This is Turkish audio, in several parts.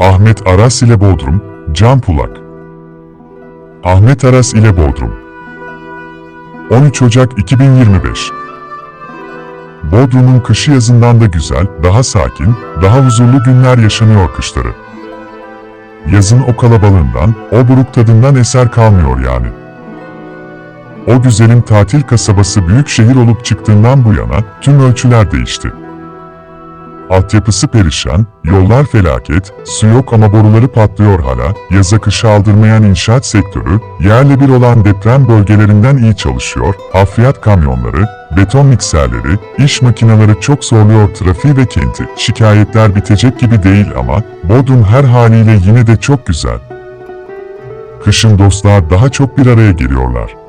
Ahmet Aras ile Bodrum, Can Pulak. Ahmet Aras ile Bodrum. 13 Ocak 2025 Bodrum'un kışı yazından da güzel, daha sakin, daha huzurlu günler yaşanıyor kışları. Yazın o kalabalığından, o buruk tadından eser kalmıyor yani. O güzelim tatil kasabası büyük şehir olup çıktığından bu yana tüm ölçüler değişti. Altyapısı perişan, yollar felaket, su yok ama boruları patlıyor hala, yaza kışa aldırmayan inşaat sektörü, yerle bir olan deprem bölgelerinden iyi çalışıyor, hafriyat kamyonları, beton mikserleri, iş makineleri çok zorluyor trafiği ve kenti. Şikayetler bitecek gibi değil ama, Bodrum her haliyle yine de çok güzel. Kışın dostlar daha çok bir araya geliyorlar.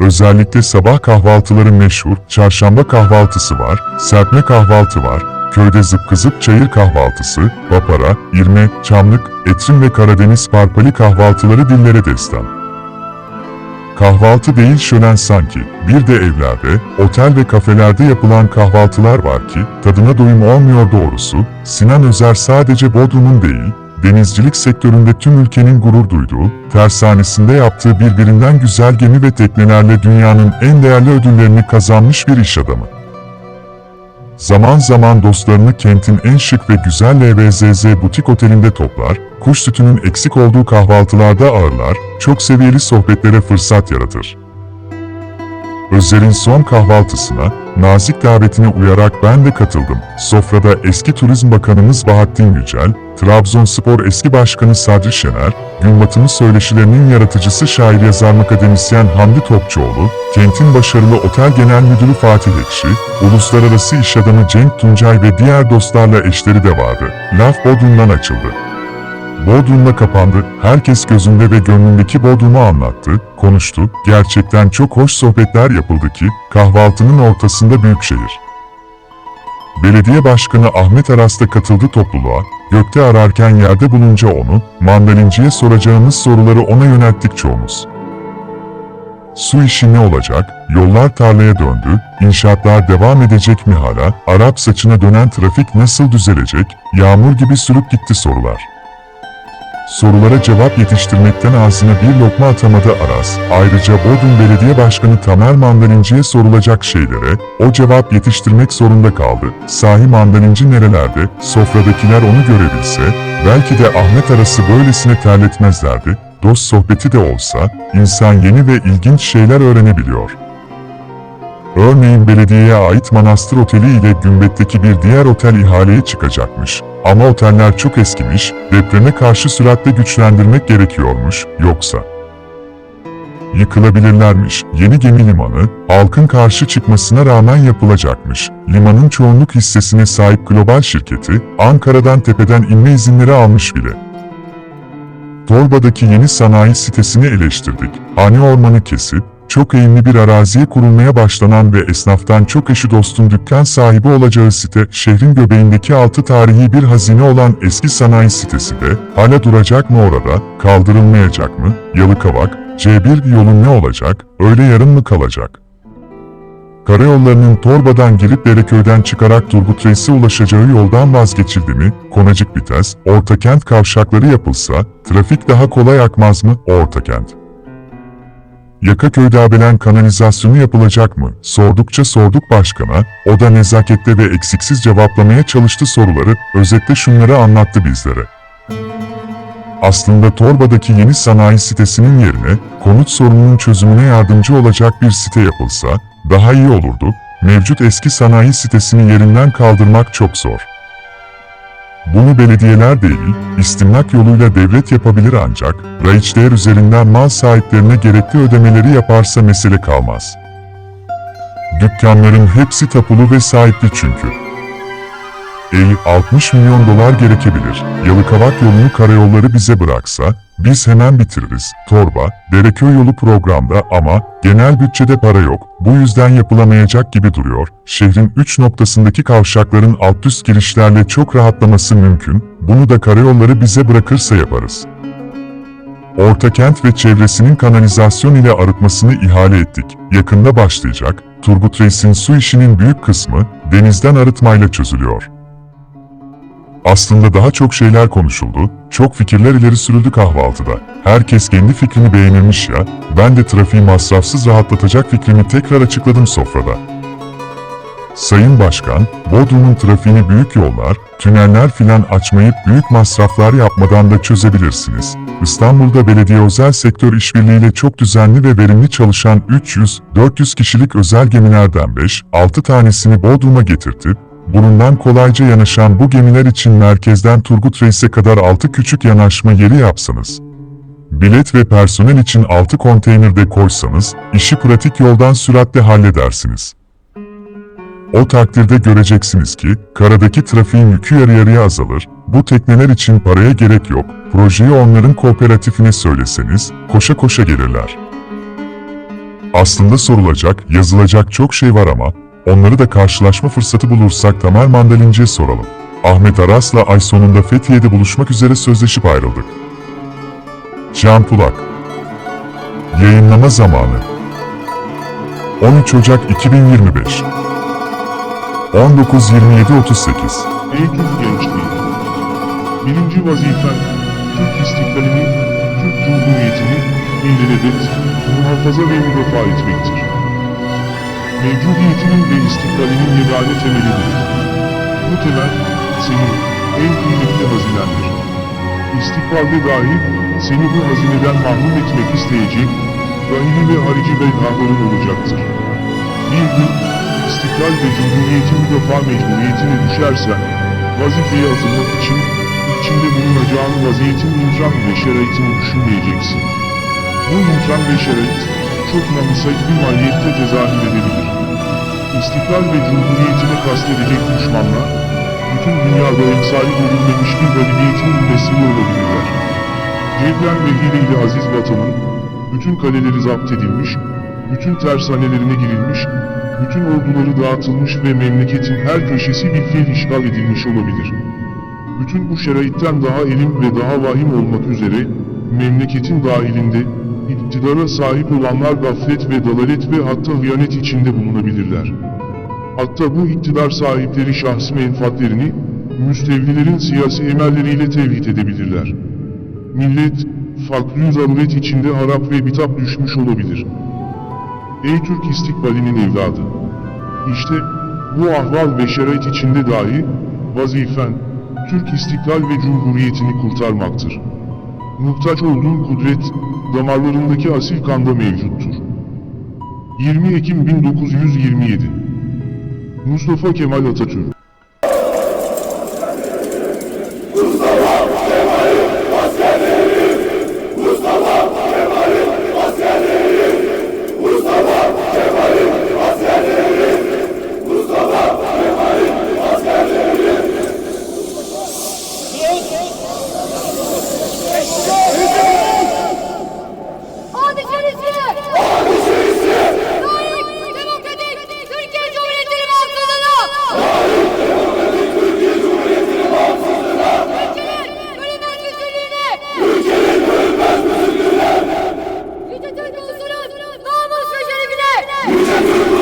Özellikle sabah kahvaltıları meşhur, çarşamba kahvaltısı var, serpme kahvaltı var, köyde zıpkı zıp çayır kahvaltısı, papara, irme, çamlık, etrim ve Karadeniz parpali kahvaltıları dillere destan. Kahvaltı değil şölen sanki, bir de evlerde, otel ve kafelerde yapılan kahvaltılar var ki, tadına doyum olmuyor doğrusu, Sinan Özer sadece Bodrum'un değil, denizcilik sektöründe tüm ülkenin gurur duyduğu, tersanesinde yaptığı birbirinden güzel gemi ve teknelerle dünyanın en değerli ödüllerini kazanmış bir iş adamı. Zaman zaman dostlarını kentin en şık ve güzel LVZZ butik otelinde toplar, kuş sütünün eksik olduğu kahvaltılarda ağırlar, çok seviyeli sohbetlere fırsat yaratır. Özer'in son kahvaltısına, nazik davetine uyarak ben de katıldım. Sofrada eski Turizm Bakanımız Bahattin Yücel, Trabzonspor eski başkanı Sadri Şener, gün batımı söyleşilerinin yaratıcısı şair yazar akademisyen Hamdi Topçuoğlu, kentin başarılı otel genel müdürü Fatih Ekşi, uluslararası iş adamı Cenk Tuncay ve diğer dostlarla eşleri de vardı. Laf Bodrum'dan açıldı. Bodrum'da kapandı, herkes gözünde ve gönlündeki Bodrum'u anlattı, konuştu, gerçekten çok hoş sohbetler yapıldı ki, kahvaltının ortasında büyük şehir. Belediye Başkanı Ahmet Aras da katıldı topluluğa, gökte ararken yerde bulunca onu, mandalinciye soracağımız soruları ona yönelttik çoğumuz. Su işi ne olacak, yollar tarlaya döndü, inşaatlar devam edecek mi hala, Arap saçına dönen trafik nasıl düzelecek, yağmur gibi sürüp gitti sorular. Sorulara cevap yetiştirmekten ağzına bir lokma atamadı Aras. Ayrıca Bodrum Belediye Başkanı Tamer Mandalinci'ye sorulacak şeylere o cevap yetiştirmek zorunda kaldı. Sahi mandalinci nerelerde, sofradakiler onu görebilse, belki de Ahmet Aras'ı böylesine terletmezlerdi. Dost sohbeti de olsa, insan yeni ve ilginç şeyler öğrenebiliyor. Örneğin belediyeye ait Manastır Oteli ile Gümbet'teki bir diğer otel ihaleye çıkacakmış. Ama oteller çok eskimiş, depreme karşı süratle güçlendirmek gerekiyormuş, yoksa yıkılabilirlermiş. Yeni gemi limanı, halkın karşı çıkmasına rağmen yapılacakmış. Limanın çoğunluk hissesine sahip global şirketi, Ankara'dan tepeden inme izinleri almış bile. Torba'daki yeni sanayi sitesini eleştirdik. Hane ormanı kesip, çok eğimli bir araziye kurulmaya başlanan ve esnaftan çok eşi dostun dükkan sahibi olacağı site, şehrin göbeğindeki altı tarihi bir hazine olan eski sanayi sitesi de, hala duracak mı orada, kaldırılmayacak mı, Yalıkavak, C1 yolun ne olacak, öyle yarın mı kalacak? Karayollarının Torba'dan girip Dereköy'den çıkarak Turgut Reis'e ulaşacağı yoldan vazgeçildi mi, Konacık Vites, Ortakent kavşakları yapılsa, trafik daha kolay akmaz mı, Ortakent? Yakaköy'de abelen kanalizasyonu yapılacak mı? Sordukça sorduk başkana, o da nezakette ve eksiksiz cevaplamaya çalıştı soruları, özetle şunları anlattı bizlere. Aslında Torba'daki yeni sanayi sitesinin yerine, konut sorununun çözümüne yardımcı olacak bir site yapılsa, daha iyi olurdu, mevcut eski sanayi sitesini yerinden kaldırmak çok zor. Bunu belediyeler değil, istimlak yoluyla devlet yapabilir ancak, raiçler üzerinden mal sahiplerine gerekli ödemeleri yaparsa mesele kalmaz. Dükkanların hepsi tapulu ve sahipli çünkü. 50-60 milyon dolar gerekebilir. Yalıkavak yolunu karayolları bize bıraksa, biz hemen bitiririz. Torba, Dereköy yolu programda ama genel bütçede para yok. Bu yüzden yapılamayacak gibi duruyor. Şehrin üç noktasındaki kavşakların alt üst girişlerle çok rahatlaması mümkün. Bunu da karayolları bize bırakırsa yaparız. Ortakent ve çevresinin kanalizasyon ile arıtmasını ihale ettik. Yakında başlayacak. Turgut Reis'in su işinin büyük kısmı denizden arıtmayla çözülüyor. Aslında daha çok şeyler konuşuldu, çok fikirler ileri sürüldü kahvaltıda. Herkes kendi fikrini beğenirmiş ya, ben de trafiği masrafsız rahatlatacak fikrimi tekrar açıkladım sofrada. Sayın Başkan, Bodrum'un trafiğini büyük yollar, tüneller filan açmayıp büyük masraflar yapmadan da çözebilirsiniz. İstanbul'da belediye özel sektör işbirliğiyle çok düzenli ve verimli çalışan 300-400 kişilik özel gemilerden 5-6 tanesini Bodrum'a getirtip, Bundan kolayca yanaşan bu gemiler için merkezden Turgut Reis'e kadar 6 küçük yanaşma yeri yapsanız, bilet ve personel için 6 konteynerde koysanız, işi pratik yoldan süratle halledersiniz. O takdirde göreceksiniz ki, karadaki trafiğin yükü yarı yarıya azalır, bu tekneler için paraya gerek yok, projeyi onların kooperatifine söyleseniz, koşa koşa gelirler. Aslında sorulacak, yazılacak çok şey var ama, onları da karşılaşma fırsatı bulursak Tamer Mandalinci'ye soralım. Ahmet Aras'la ay sonunda Fethiye'de buluşmak üzere sözleşip ayrıldık. Can Pulak Yayınlama zamanı 13 Ocak 2025 19.27.38 Ey Türk gençliği! Birinci vazifen, Türk istiklalini, Türk Cumhuriyeti'ni ilelebet, muhafaza ve müdafaa etmektir. Mevcudiyetinin ve istiklalinin yegane temelidir. Bu temel, senin en kıymetli hazinendir. İstikbalde dahi seni bu hazineden mahrum etmek isteyecek, rahili ve harici bedhaların olacaktır. Bir gün, istiklal ve cumhuriyetin müdafaa mecburiyetine düşersen, vazifeye atılmak için, içinde bulunacağın vaziyetin imkan ve şeraitini düşünmeyeceksin. Bu imkan ve şerait, çok namusayt bir mahiyette tezahür edebilir. İstiklal ve cumhuriyetine kastedecek düşmanlar, bütün dünyada emsali görülmemiş bir galibiyetin mümessili olabilirler. Cebren ve hileyle aziz vatanın, bütün kaleleri zapt edilmiş, bütün tersanelerine girilmiş, bütün orduları dağıtılmış ve memleketin her köşesi bir fiil işgal edilmiş olabilir. Bütün bu şeraitten daha elim ve daha vahim olmak üzere, memleketin dahilinde, iktidara sahip olanlar gaflet ve dalalet ve hatta hıyanet içinde bulunabilirler. Hatta bu iktidar sahipleri şahsi menfaatlerini, müstevlilerin siyasi emelleriyle tevhid edebilirler. Millet, fakr zaruret içinde harap ve bitap düşmüş olabilir. Ey Türk istikbalinin evladı! İşte bu ahval ve şerait içinde dahi vazifen Türk istiklal ve cumhuriyetini kurtarmaktır. Muhtaç olduğun kudret damarlarındaki asil kanda mevcuttur. 20 Ekim 1927 Mustafa Kemal Atatürk Hey!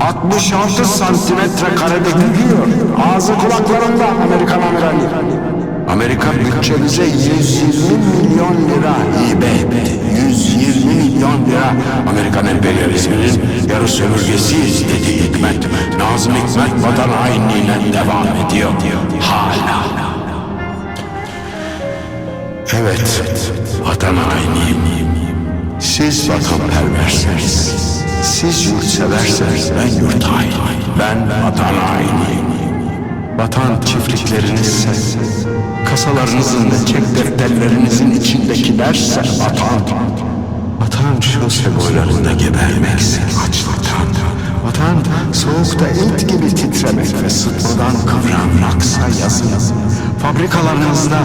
66 santimetre karede gülüyor. Ağzı kulaklarında Amerikan amirali. Amerika bütçemize 120 milyon lira hibe etti. 120 milyon lira Amerikan emperyalizminin yarı sömürgesiyiz dedi Hikmet. Nazım Hikmet vatan hainliğine devam ediyor. Hala. Evet, vatan hainiyim. Siz vatanperversiniz. Siz yurtseversiniz, ben yurt haini. Ben vatan hainiyim. Vatan çiftliklerinizse, kasalarınızın ve çek defterlerinizin içindekilerse vatan. Vatan şose boylarında gebermekse açlıktan. Vatan soğukta et gibi titremek ve sıtmadan kıvranmaksa yazın. Fabrikalarınızda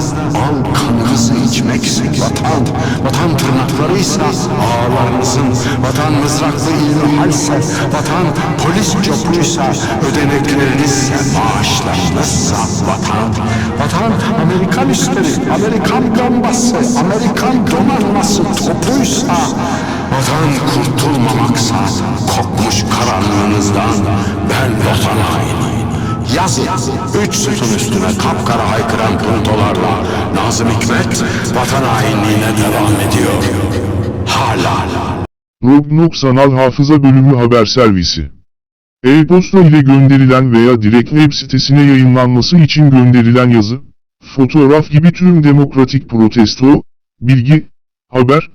al kanınızı içmekse vatan. Vatan tırnaklarıysa ağlarınızın. Vatan mızraklı ilmihalse vatan. Polis copuysa ödeneklerinizse maaşlarınızsa vatan. Vatan Amerikan üstleri, Amerikan gambası, Amerikan donanması topuysa Vatan kurtulmamaksa kokmuş karanlığınızdan ben vatan hainiyim. Yazın üç sütun üstüne kapkara haykıran puntolarla Nazım Hikmet vatan hainliğine devam ediyor. Hala. Rognok Sanal Hafıza Bölümü Haber Servisi E-posta ile gönderilen veya direkt web sitesine yayınlanması için gönderilen yazı, fotoğraf gibi tüm demokratik protesto, bilgi, haber,